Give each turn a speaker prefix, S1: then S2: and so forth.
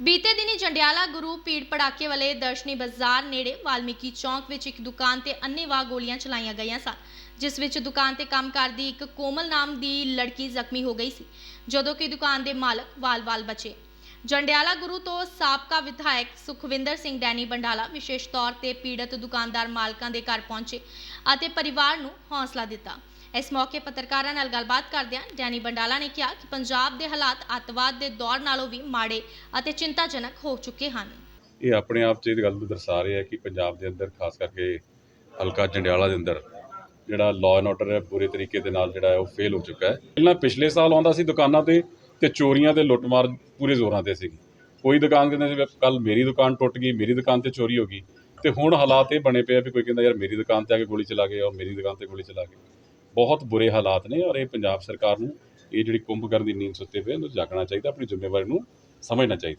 S1: ਬੀਤੇ ਦਿਨੀ ਜੰਡਿਆਲਾ ਗੁਰੂ ਪੀੜ ਪੜਾਕੇ ਵਾਲੇ ਦਰਸ਼ਨੀ ਬਾਜ਼ਾਰ ਨੇੜੇ ਵਾਲਮੀਕੀ ਚੌਂਕ ਵਿੱਚ ਇੱਕ ਦੁਕਾਨ ਤੇ ਅੰਨ੍ਹੇਵਾਹ ਗੋਲੀਆਂ ਚਲਾਈਆਂ ਗਈਆਂ ਸਨ, ਜਿਸ ਵਿੱਚ ਦੁਕਾਨ ਤੇ ਕੰਮ ਕਰਦੀ ਇੱਕ ਕੋਮਲ ਨਾਮ ਦੀ ਲੜਕੀ ਜ਼ਖਮੀ ਹੋ ਗਈ ਸੀ, ਜਦੋਂ ਕਿ ਦੁਕਾਨ ਦੇ ਮਾਲਕ ਵਾਲ-ਵਾਲ ਬਚੇ। ਜੰਡਿਆਲਾ ਗੁਰੂ ਤੋਂ ਸਾਬਕਾ ਵਿਧਾਇਕ ਸੁਖਵਿੰਦਰ ਸਿੰਘ ਡੈਨੀ ਬੰਡਾਲਾ ਵਿਸ਼ੇਸ਼ ਤੌਰ ਤੇ ਪੀੜਤ ਦੁਕਾਨਦਾਰ ਮਾਲਕਾਂ ਦੇ ਘਰ ਪਹੁੰਚੇ ਅਤੇ ਪਰਿਵਾਰ ਨੂੰ ਹੌਸਲਾ ਦਿੱਤਾ। ਇਸ ਮੌਕੇ ਪੱਤਰਕਾਰਾਂ ਨਾਲ ਗੱਲਬਾਤ ਕਰਦਿਆਂ ਡੈਨੀ ਬੰਡਾਲਾ ਨੇ ਕਿਹਾ ਕਿ ਪੰਜਾਬ ਦੇ ਹਾਲਾਤ ਅੱਤਵਾਦ ਦੇ ਦੌਰ ਨਾਲੋਂ ਵੀ ਮਾੜੇ ਅਤੇ ਚਿੰਤਾਜਨਕ ਹੋ ਚੁੱਕੇ ਹਨ।
S2: ਇਹ ਆਪਣੇ ਆਪ 'ਚ ਇਹ ਗੱਲ ਨੂੰ ਦਰਸਾ ਰਿਹਾ ਹੈ ਕਿ ਪੰਜਾਬ ਦੇ ਅੰਦਰ, ਖਾਸ ਕਰਕੇ ਹਲਕਾ ਜੰਡਿਆਲਾ ਦੇ ਅੰਦਰ, ਜਿਹੜਾ ਲਾਅ ਐਂਡ ਆਰਡਰ ਹੈ ਪੂਰੇ ਤਰੀਕੇ ਦੇ ਨਾਲ ਜਿਹੜਾ ਹੈ ਉਹ ਫੇਲ ਹੋ ਚੁੱਕਾ ਹੈ। ਪਹਿਲਾਂ ਪਿਛਲੇ ਸਾਲ ਆਉਂਦਾ ਸੀ ਦੁਕਾਨਾਂ ਤੇ ਤੇ ਚੋਰੀਆਂ ਤੇ ਲੁੱਟਮਾਰ ਪੂਰੇ ਜ਼ੋਰਾਂ ਤੇ ਸੀਗੀ। ਕੋਈ ਦੁਕਾਨ ਕਹਿੰਦੇ ਸੀ ਕੱਲ ਮੇਰੀ ਦੁਕਾਨ ਟੁੱਟ ਗਈ, ਮੇਰੀ ਦੁਕਾਨ ਤੇ ਚੋਰੀ ਹੋ ਗਈ ਤੇ ਹੁਣ ਹਾਲਾਤ ਇਹ ਬਣੇ ਪਏ ਆ ਵੀ ਕੋਈ ਕਹਿੰਦਾ, ਯਾਰ ਮੇਰੀ ਦੁਕਾਨ ਤੇ ਆ ਕੇ ਗੋਲੀ ਚਲਾ ਗਏ ਔਰ ਮੇਰੀ ਦੁਕਾਨ ਤੇ ਗੋਲੀ ਚਲਾ ਗਏ ਬਹੁਤ ਬੁਰੇ ਹਾਲਾਤ ਨੇ ਔਰ ਇਹ ਪੰਜਾਬ ਸਰਕਾਰ ਨੂੰ ਇਹ ਜਿਹੜੀ ਕੁੰਭਕਰਨ ਦੀ ਨੀਂਦ ਸੁੱਤੇ ਪਏ ਉਹਨੂੰ ਜਾਗਣਾ ਚਾਹੀਦਾ, ਆਪਣੀ ਜ਼ਿੰਮੇਵਾਰੀ ਨੂੰ ਸਮਝਣਾ ਚਾਹੀਦਾ